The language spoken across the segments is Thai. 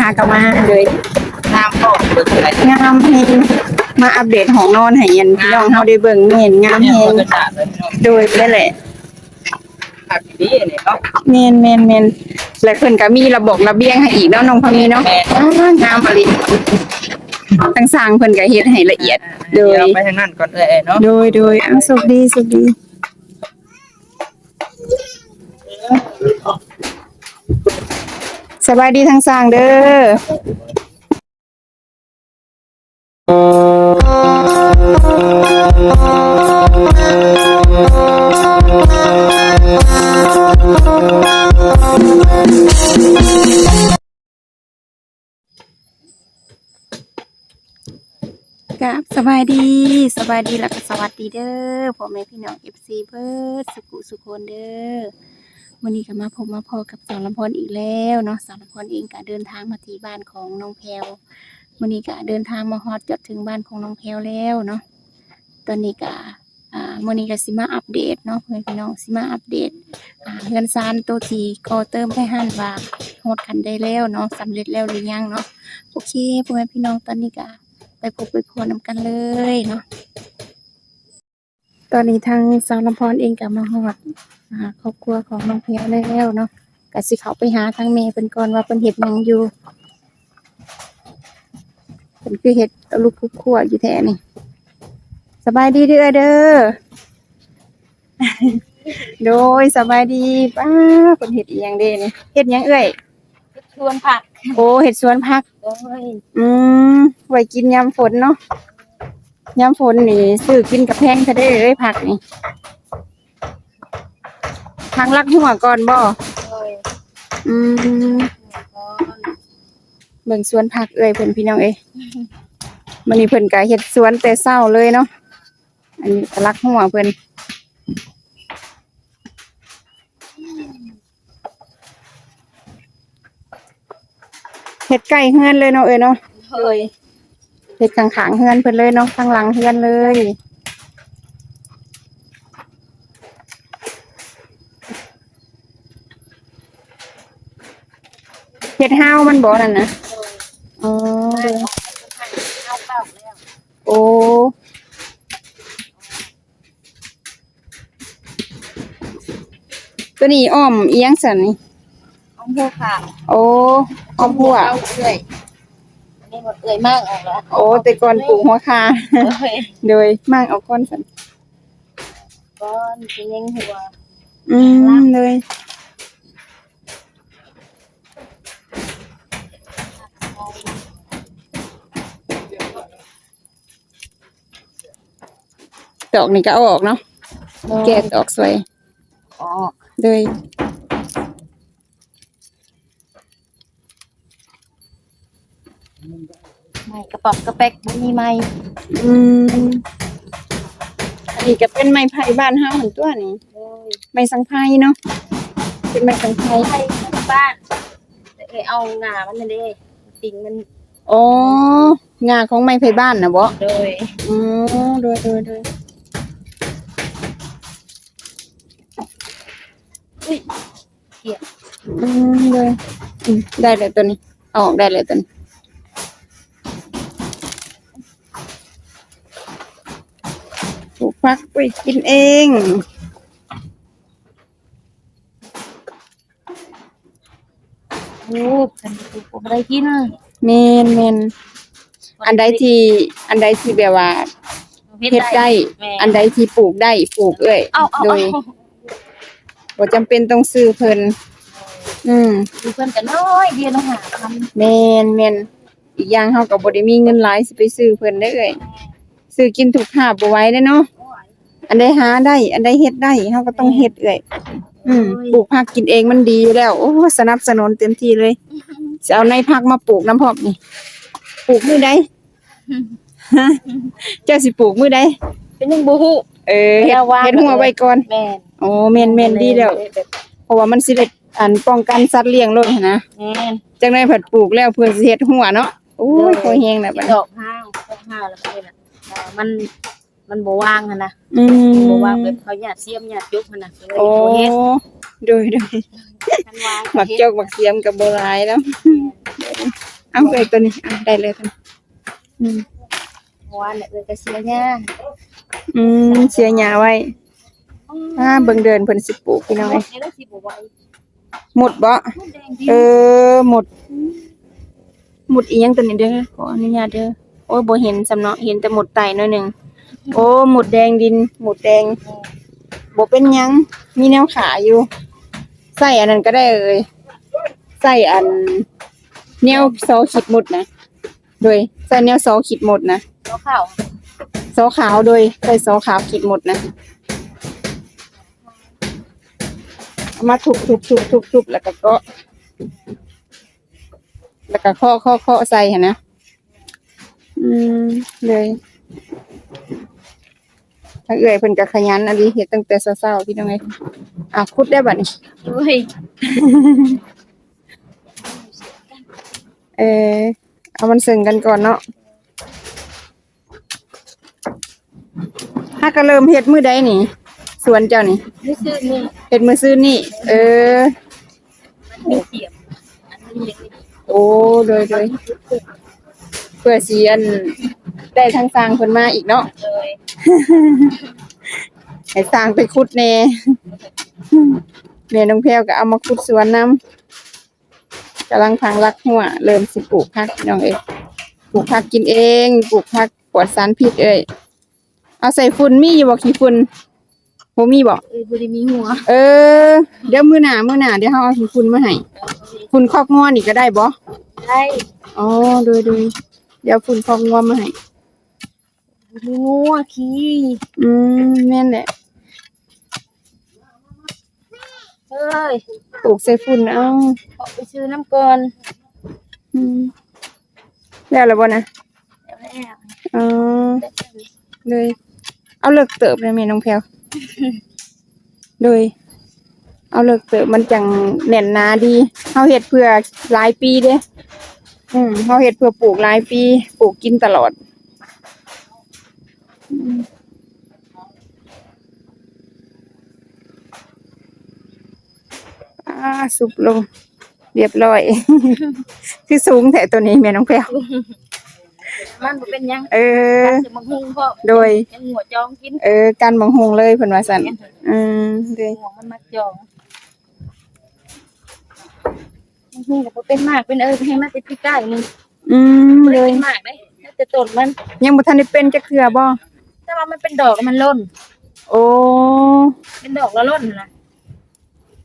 หากะมาเลยน้ำก็เบิ่งอะไรงามแฮงมาอัปเดตห้องนอนให้ยันพี่น้องเฮาได้เบิ่งเห็นงามเนี่ยแฮคงนกระจาดเลยพี่น้องโดยนั่นแหละภาพดีเนี่ยเนาะแม่นแม่นแม่นและเพิ่นก็มีระบบระเบียงให้อีกเนาะน้องพามีเนาะอ้างามอะลิทั้งสร้างเพิ่นก็เฮ็ดให้ละเอียด โดยเดี๋ยวไปทางนั้นก่อนเอ้ยเนาะโดยโดยอ้าวสุขดีสุขดี สบายดีทั้งสร้างเด้อกับสบายดีสบายดีแล้วก็สวัสดีเด้อพ่อแม่พี่น้อง FC เบิร์ดสุขุสุคนเด้อ วันนี้ก็มาพบมาพอกับสาวลำพรอีกแล้วเนาะสาวลำพรเองก็เดินทางมาที่บ้านของน้องแพลววันนี้ก็เดินทางมาฮอดจดถึงบ้านของน้องแพลวแล้วเนาะตอนนี้ก็อ่าวันนี้ก็สิมาอัปเดตเนาะเพื่อนพี่น้องสิมาอัปเดตอ่าเงินซานตัวทีก็เติมไปหันว่าฮอดกันได้แล้วเนาะสำเร็จแล้วหรือยังเนาะโอเคพ่อแม่พี่น้องตอนนี้ก็ไปพบไปพวนำกันเลยเนาะตอนนี้ทางสาวลำพรเองกับมาฮอด ครอบครัวของน้องเพียวแล้วเนาะก็สิเขาไปหาทางเมย์เป็นก่อนว่าเป็นเห็ดหยังอยู่เป็นคือเห็ดตะลุกคุกขั่วอยู่แท้นี่สบายดีเด้อเด้อโดยสบายดีป้าเป็นเห็ดอีหยังเด้นี่เห็ดหยังเอ้ยชวนผัก โอ้เห็ดสวนผักโอ้ยอืมไว้กินยามฝนเนาะยามฝนนี่ซื้อกินกับแพงทะได้เลยผักนี่ ทางลักหัวก่อนบ่โอ้ยอืมก้อนเบิ่งสวนผักเอ้ยเพิ่นพี่น้องเอ้ยมื้อนี้เพิ่นก็เฮ็ดสวนแต่เช้าเลยเนาะอันนี้ก็ลักหัวเพิ่นเฮ็ดใกล้เฮือนเลยเนาะเอ้ยเนาะโอ้ยเฮ็ดข้างๆเฮือนเพิ่นเลยเนาะข้างหลังเฮือนเลย ดห้าวมันบ่นั่นนะอ๋อเด้อเอาเปล่าแล้วโอ้ตัวนี้อ้อมอีหยังสั่นนี่เอาพวกค่ะโอ้อ้อมหัวเอาเอื่อยนี่หมดเอื่อยมากออกแล้วโอ้แต่ก่อนปลูกหัวคาโอ้ยโดยมากเอาก้อนสั่นก้อนเป็นยังหัวอืมเลย ดอกนี่ก็เอาออกเนาะแกะดอกสวยออกเลยไม่กระป๋องกระแป๊กบ่มีไม่อืมอันนี้ก็เป็นไม้ไผ่บ้านเฮาเหมือนตัวนี้โอ้ยไม้สังไผ่เนาะเป็นไม้สังไผ่ไปบ้านเอ้ยเอาหน้ามันนั่นเด้ติ่งมันอ๋องาของไม้ไผ่บ้านนะบ่โดยอ๋อโดยโดยโดย เกี่ยอืมโดยอืมได้เลยตัวนี้เอาออกได้เลยตัวนี้ปลูกฟักไปกินเอง โอ้กันกูบ่ได้กินเมนเมนอันใดที่ อันใดที่แบบว่าเฮ็ดได้อันใดที่ปลูกได้ปลูกเอ้ยเอาเอาโดเอาย บ่จำเป็นต้องซื้อเพิ่นอืมดูเพิ่นกันน้อยเดียวน้องหาทำแมนแมนอีกอย่างเฮาก็บ่ได้มีเงินหลายสิไปซื้อเพิ่นได้อเอ้ยซื้อกินถูกภาพบ่ไหว้เด้อเนาะอันใดหาได้ อันใดเฮ็ดได้เฮาก็ต้องเฮ็ดเอ้ยอืมปลูกผักกินเองมันดีอยู่แล้ว โอ้สนับสนุนเต็มที่เลยจะเอาในผักมาปลูกน้ำพร้อมนี่ปลูกมื้อใดฮะเจ้าสิปลูกมื้อใดเป็นยังบ่ฮู้เออเฮ็ดเอาวางเฮ็ดหัวไว้ก่อน แม่น โอ้แม่นแม่นดีแล้วเพราะว่ามันสิได้อันป้องกันสัตว์เลี้ยงโลดหั้นนะแม่นจังได้ผัดปลูกแล้วเพื่อสิเฮ็ดหัวเนาะโอ้ยเออโคแฮงน่ะบัดดอกห้าวดอกห้าวแล้วนี่น่ะอ่ามันมันบ่ว่างหั่นนะอืมบ่ว่างแบบเขาหยาดเสียมหยาดยุกหั่นน่ะเลยโอ้บ่เฮ็ดโดยโดยคันว่างหมักจอกหมักเสียมกับโบราณแล้วเอาเอ้ยตัวนี้อะได้เลยท่านอืมเมื่อวานเนี่ยเอ้ยก็เสียหญ้าอืมเสียหญ้าไว้ อ่าเบิ่งเดินเพิ่นสิปลูกพี่น้องเอ้ยนี่ได้สิบ่ไหวหมดบ่มันแดงดีเออหมด หมดอีหยังตัวนี้เด้อขออนุญาตเด้อโอ้ยบ่เห็นสำเนาะเห็นแต่หมดไตหน่อยหนึงโอ้หมดแดงดิน หมดแดงบ่เป็นหยังมีแนวขาอยู่ใส่อันนั้นก็ได้เอ่ยใส่อัน แนวโซขีดหมดนะโดยใส่แนวโซขีดหมดนะเอาข้าวโซขาวโดยใส่โซขาวขีดหมดนะเอา มาทุบทุบทุบทุบทุบแล้วก็เก็แล้วก็ข้อข้อข้อใส่เห็นนะ อืม เลยถ้าเอื่อยเพิ่นก็ขยันอันนี้เฮ็ดตั้งแต่เช้าๆพี่น้องเอ้ยอะคุดได้บัดนี้ด้วยเออเอามันซึ่งกันก่อนเนาะถ้าก็เริ่มเฮ็ดมื้อใดนี่ สวนเจ้านี่นี่ซื้อนี่เฮ็ดมื้อซื้อนี่ เออ มันมีเสียบอันนี้ยังไม่โอ้โดยโดยเพื่อสิอันได้ทางสร้างเพิ่นมาอีกเนาะเลยให้สร้างไปขุดแหน่แม่น้องแพรวก็เอามาขุดสวนนํกำลังทางรักหัว เริ่มสิปลูกผักพี่น้องเอ้ยปลูกผักกินเอง ปลูกผักปลอดสารพิษเอ้ยเอาใส่ฝุ่นมีอยู่บ่ขี้ฝุ่น บ่มีบ่เอ้ยบ่ได้มีหัวเออ เดี๋ยวมื้อหน้ามื้อหน้าเดี๋ยวเฮาเอาขี้ฝุ่นมาให้ฝุ่นคอกงอนี่ก็ได้บ่ได้อ๋อโดยโดยเดี๋ยวฝุ่นคอกงอมาให้บ่มีงัวขี้อืมแม่นแหละเอ้ยปลูกใส่ฝุ่นเอาขอไปซื้อน้ำก่อนอืมแล้วล่ะบ่นะเดี๋ยวให้อ๋อเลย เอาเลิกเติบเลยแม่น้องแพรว โดย เอาเลิกเติบมันจังแน่นหนาดีเฮาเฮ็ดเพื่อหลายปีเด้ อืมเฮาเฮ็ดเพื่อปลูกหลายปี ปลูกกินตลอดอืมอ่าสุบลง เรียบร้อย คือสูงแท้ตัวนี้แม่น้องแพรว มันบ่เป็นหยังเออจะมาหุงพ่อโดย ยังหัวจองกินเออการบังหงเลยเพิ่นว่าซั่นอืมเด้ยหัวมันมักจองมันหุงก็บ่เป็นมากเป็นเอ้ยให้มันเป็นพี่ใกล้นึงอืมบ่เลได้ยเป็นมากเด้แล้วแต่ต้นมัน ยังบ่ทันได้เป็นจักเทื่อบ่ถ้าว่ามันเป็นดอกแล้วมันล่น โอ้เป็นดอกแล้วล่นนะ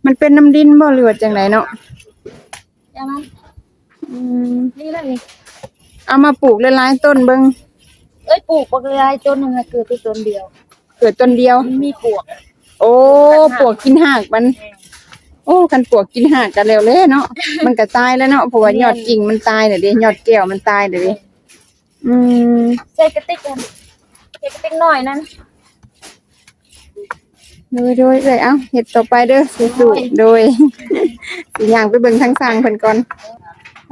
มันเป็นน้ำดินบ่หรือว่าจังไดเนาะอย่างนั้นอืมนี่แหละนี่ เอามาปลูกหลายๆต้นเบิ่งเอ้ยปลูกบักลายต้นหนึงอะเกิดไปต้นเดียว เกิดต้นเดียว มันมีปลวกโอ้ปลวกกินหากมัน โอ้คันปลวกกินหากก็แล้วเลยเนาะ มันก็ตายแล้วเนาะเพราะว่ายอดกิ่งมันตายน่ะเด้ยอดแก้วมันตายน่ะเด้อืมใส่กระติกกันใส่กระติกหน่อยนั้นโดยโดยเอ้ยเอ้าเฮ็ดต่อไปเด้อสู้ๆโดย สิย่างไปเบิ่งทางสร้างเพิ่นก่อนอ่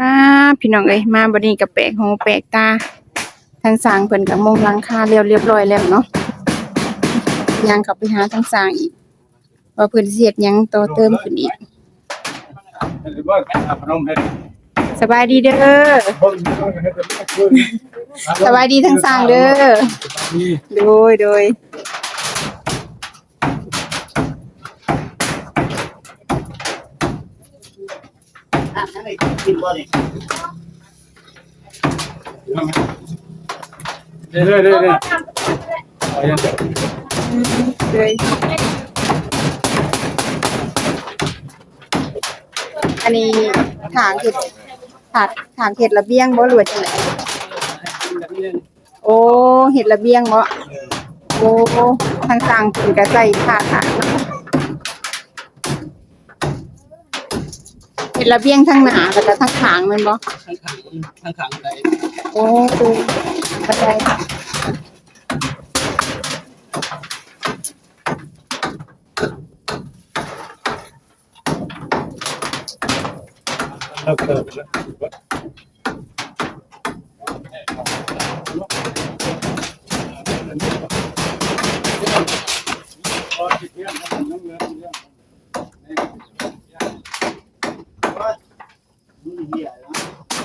าพี่น้องเอ้ยมาบัดนี้ก็แปลกหูแปลกตาทางสางเพิ่นก็มงหลังคาเรียบเรียบร้อยแล้วเนาะย่างข้าไปหาทางสางอีกว่าเพิ่นสิเฮ็ดยังต่อเติมขึ้นอีกสบายดีเด้อสบายดีทั้งสางเด้อโดยโดย เรื่อยๆเรื่อยเลยอันนี้ถางเห็ดถางถางเห็ดระเบียงบ่หรือว่าจังไดโอ้เห็ดระเบียงบ่โอ้ทางสร้างเพิ่นก็ใส่ผ้าถาง เห็นระเบียงทั้งหนาแล้วก็ทางขางแมันบ่ข้งขังทั้งขังไหนโอ้ดูบันไดเราเกิดแล้ว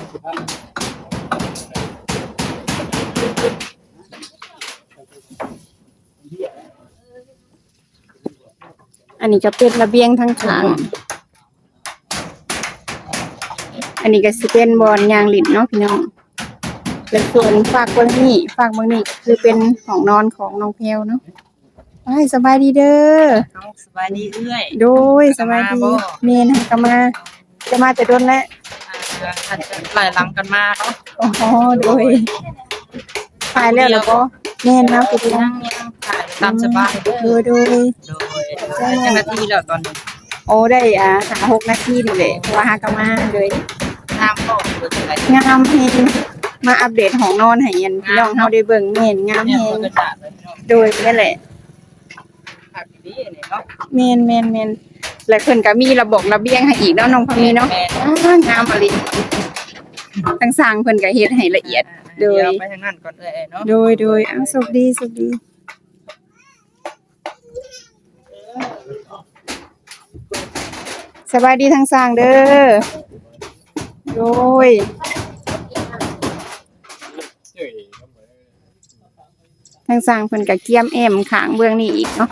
อันนี้ก็เป็นระเบียงทั้งขาง อันนี้ก็สิเป็นบอลยางหลินเนาะพี่น้องและส่วนฝากเบางนี่ฝากเบางนี่ก็คือเป็นของนอนของน้องแพลวเนาะไปสบายดีเด้อ เอาสบายดีเอื้อย โดยสบายดีมาบ่เมนก็มา จะมาแต่โดนแล้ว อ่าอาจจะหลายหลังกันมาเนาะโอ้โหโดยไปแล้วแล้วก็แม่นนะไปดียังยังถ่ายตามสบายเด้โดอยโดยโดยเจ้าหน้าที่แล้วตอนนี้โอ้ได้อ่าหาหกนาทีนี่แหละเพราะว่าหากนมาเลยตามก็หรืออะไรงามเฮงมาอัปเดตของนอนให้ยันพี่น้องเฮาได้เบิ่งแม่นงามเนี่ยเฮมังนก็จะเลยเนาะโดยนั่นแหละผักดีเนี่ยเนาะแม่นแม่นแม่น และเพิ่นก็มีระบบระเบียงให้อีกเนาะน้องพามีเนาะแม่อ้างามอะลิทั้งสร้างเพิ่นก็เฮ็ดให้ละเอียด โดยเดี๋ยวไปทางนั้นก่อนเอ้ยเนาะโดยโดยอ้าวสุขดีสุขดีสบายดีทั้งสร้างเด้อโดยทางสร้างเพิ่นก็เกียมแอมขางเบื้องนี้อีกเนาะ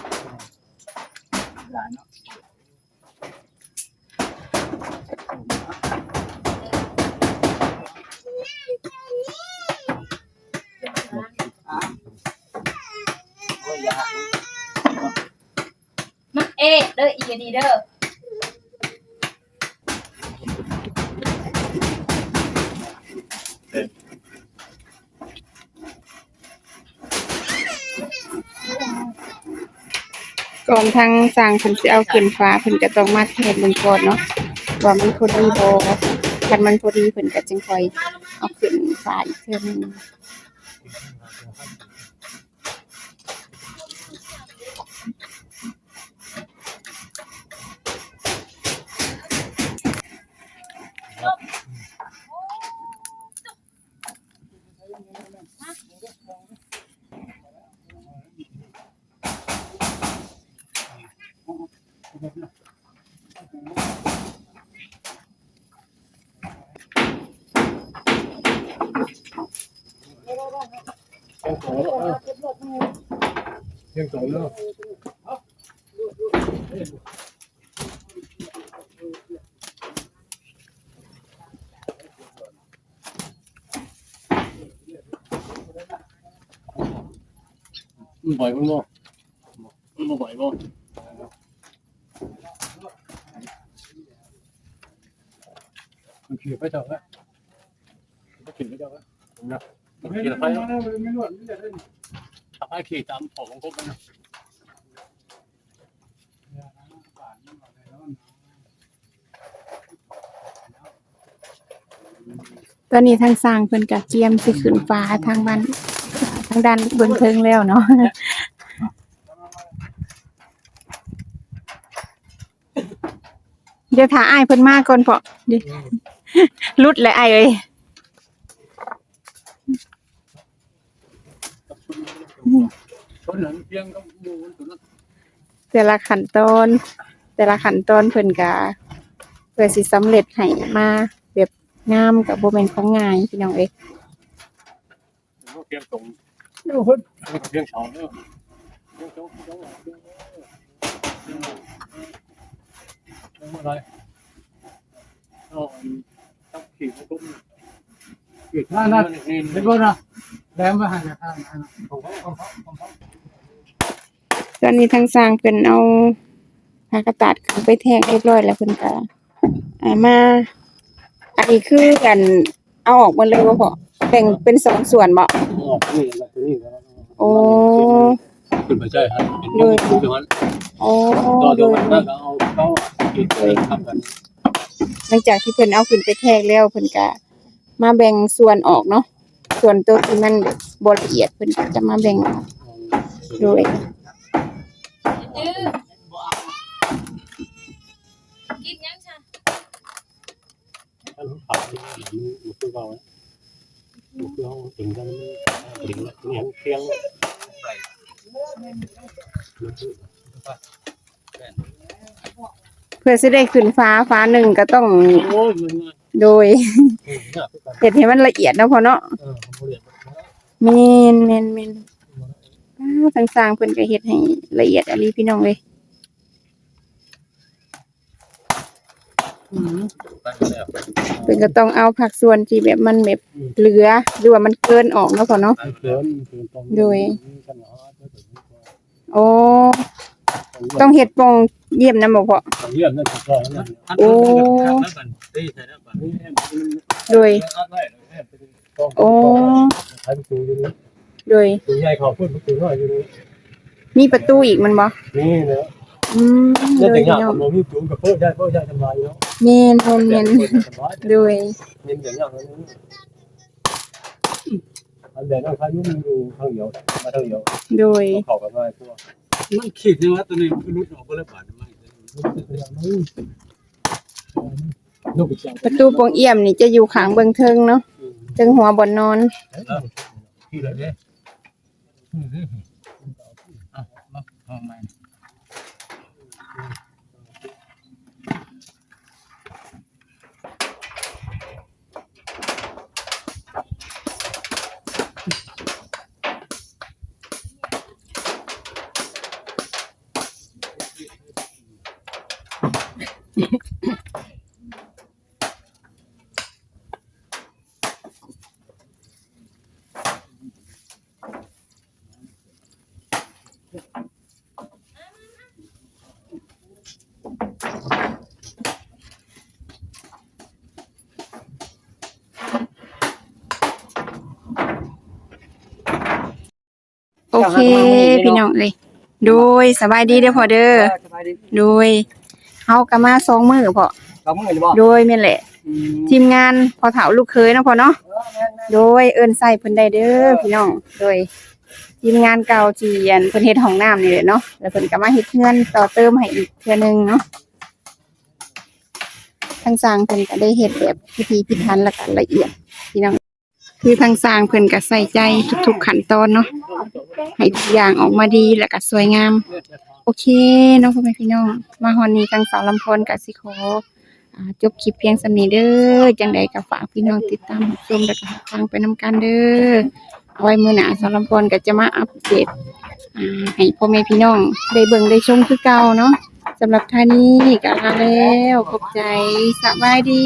มาเอ๊ะเดีๆเด้อก่อนทางสร้างเพิ่นสิเอาเขึ้นฟ้าเพิ่นก็ต้องมาเทสเบิ่งก่อนเนาะว่ามันพอดีบ่คันมันพอดีเพิ่นก็จึงคอยเอาเขึ้นฟ้าอีกเทื่อหนึง ยังสอง มันบ่อยมันบ่มันบ่บ่อยบ่มันขี่ไปเจ้าละมันขี่ไปเจ้าละนะมันขี่ไปไม่นวดไม่ได้ถ้าไปขี่ตามของของผมนะตอนนี้ทางสร้างเพิ่นก็เกียมสิขึ้นฟ้าทางบ้าน ทางด้านบิ่งเทิงแล้วเนาะเดี๋ยวถ้าอ้ายเพิ่นมากก่อนเพาะดิลุดเลยอ้ายเอ้ยแต่ละขั้นตอน แต่ละขั้นตอนเพิ่นก็เพื่อสิสำเร็จให้มาแบบงามกับบ่แม่นของง่ายพี่น้องเอ้ยเพียงตรง เดี๋ยวคนเพียงเนาะเพียงสองเพียงสองเพียงเพียงเพียงอะไรต้องขี่ไปตุ้มขี่นั่นนั่นเป็นบ่นะแดงมาหันนะข้างนั้นของเขาของเขาของเขาตอนนี้ทางสร้างเพิ่นเอาผากระตัดไปแทงเรียบร้อยแล้วเพิ่นก็อ่ามาอันนี้คือกันเอาออกมดเลยบ่พอ บ่งเป็นสองส่วนบ่ ออกนี่แล้วตัวนี้แล้วโอ้ ขึ้นไปใช่ฮะเป็นตัวนั้นโอ้ต่อโดตัวยมันก็เอาเขาขี่ไปทำกันหลังจากที่เพิ่นเอาขึ้นไปแทกแล้วเพิ่นก็มาแบ่งส่วนออกเนาะ ส่วนตัวที่มันบ่ละเอียดเพิ่นก็จะมาแบ่งออกโดยกินยังฉันท่านผ่านมันคือเรา มันคือเขาถึงกันถึงเนี่ยเพียงเพื่อสิได้ขึ้นฟ้าฟ้าหนึ่งก็ต้องโดยเออเนี่ยคือกันเฮ็ดให้มันละเอียดนะพอเนาะเมบ่เรีนม่นแม่นแม่นอ้าวทางสร้างเพิ่นก็เฮ็ดให้ละเอียดอะลีพี่น้องเลย ตั้งแล้ว เพิ่นก็ต้องเอาผักส่วนที่แบบมันแบบเหลือหรือว่ามันเกินออกเนาะพ่อเนาะเกินเกินตรงโดยปัญหาเดี๋ยวถึงโอ้ต้องเฮ็ดปองเยี่ยมนำบ่พ่อต้องเรียนนั่นถูกต้องนั่นโอ้นี่แอมโดยอัดไว้แอมเป็นต้องโอ้ใช้ประตูอยู่นี่โดยประตูใหญ่เขาพูดประตูน้อยอยู่นี่มีประตูอีกมันบ่นี่เนาะ อืมโดเนี่ยยแต่พี่ยากน้องผมมีประตูกับเพิ่มได้เพิ่มได้สบายเนาะแม่นแม่นแม่นสบายโดยเน้นอย่างนั้นนี่อันเดียวนั่งคันยุ่งอยู่ข้างเดียวมาทางเดียวโดย เข้ากันง่ายกว่ามันขีดนี่ว่าตัวนี้มันรุดออกก็เลยบาดมันลูกจังประตูโปงเอี่ยมนี่จะอยู่ข้างเบื้องเทิงเนาะเทิงหัวบ่อนนอน ที่ไหนเนี่ยเอามาเอาม โอเค พี่น้องเลยโดยสบายดีเด้อพ่อเด้อสบายดีโดยเฮาก็มาสองมื้อพ่อเราเมื่อไหร่บ่โดยแม่นแหละทีมงานพอเฒ่าลูกเคยเนาะพ่อเนาะโดยเอิ้นใส่เพิ่นได้เด้อพี่น้องโดยทีมงานเก่าที่อันเพิ่นเฮ็ดห้องน้ำนี่แหละเนาะแล้วเพิ่นก็มาเฮ็ดเงินต่อเติมให้อีกเทื่อนึงเนาะทางสร้างเพิ่นก็ได้เฮ็ดแบบพิธีพิธันและก็ละเอียดพี่น้อง คือทางสร้างเพิ่นก็ใส่ใจทุกๆขั้นตอนเนาะให้ทุกอย่างออกมาดีและก็สวยงาม โอเคเน้องพ่อแม่พี่น้องมาฮอนนี้ทางสาวลำพรกับสิขออ่าจบคลิปเพียงสำนี้เด้อจังใดก็ฝากพี่น้องติดตามรับชมและก็รับฟังไปนํกันเด้อเอาไว้มื้อหน้าสาวลำพรก็จะมาอัปเดตอ่าให้พ่อแม่พี่น้องได้เบิ่งได้ชมคือเก่าเนาะสำหรับท่านี้ก็ลาแล้วขอบใจสบายดี